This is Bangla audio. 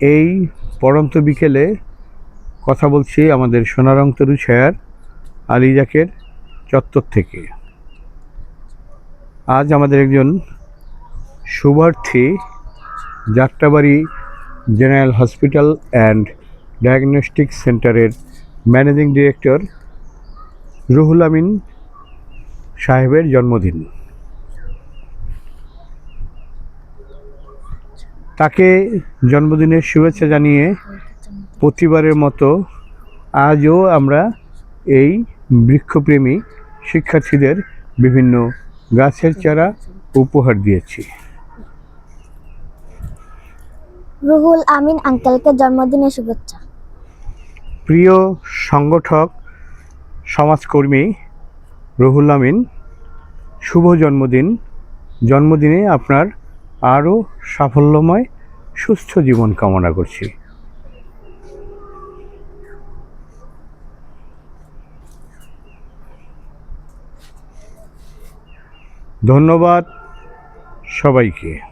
এই পড়ন্ত বিকেলে কথা বলছি আমাদের সোনারং তরু ছায়ার আলিজাকের চত্বর থেকে। আজ আমাদের একজন শুভার্থী, Jatrabari general hospital and diagnostic সেন্টারের ম্যানেজিং ডিরেক্টর রুহুল আমিন সাহেবের জন্মদিন। তাকে জন্মদিনের শুভেচ্ছা জানিয়ে প্রতিবারের মতো আজও আমরা এই বৃক্ষপ্রেমী শিক্ষার্থীদের বিভিন্ন গাছের চারা উপহার দিয়েছি। রুহুল আমিন আঙ্কেলকে জন্মদিনের শুভেচ্ছা। প্রিয় সংগঠক সমাজকর্মী রুহুল আমিন শুভ জন্মদিন। জন্মদিনে আপনার আরও সাফল্যময় সুস্থ জীবন কামনা করছি। ধন্যবাদ সবাইকে।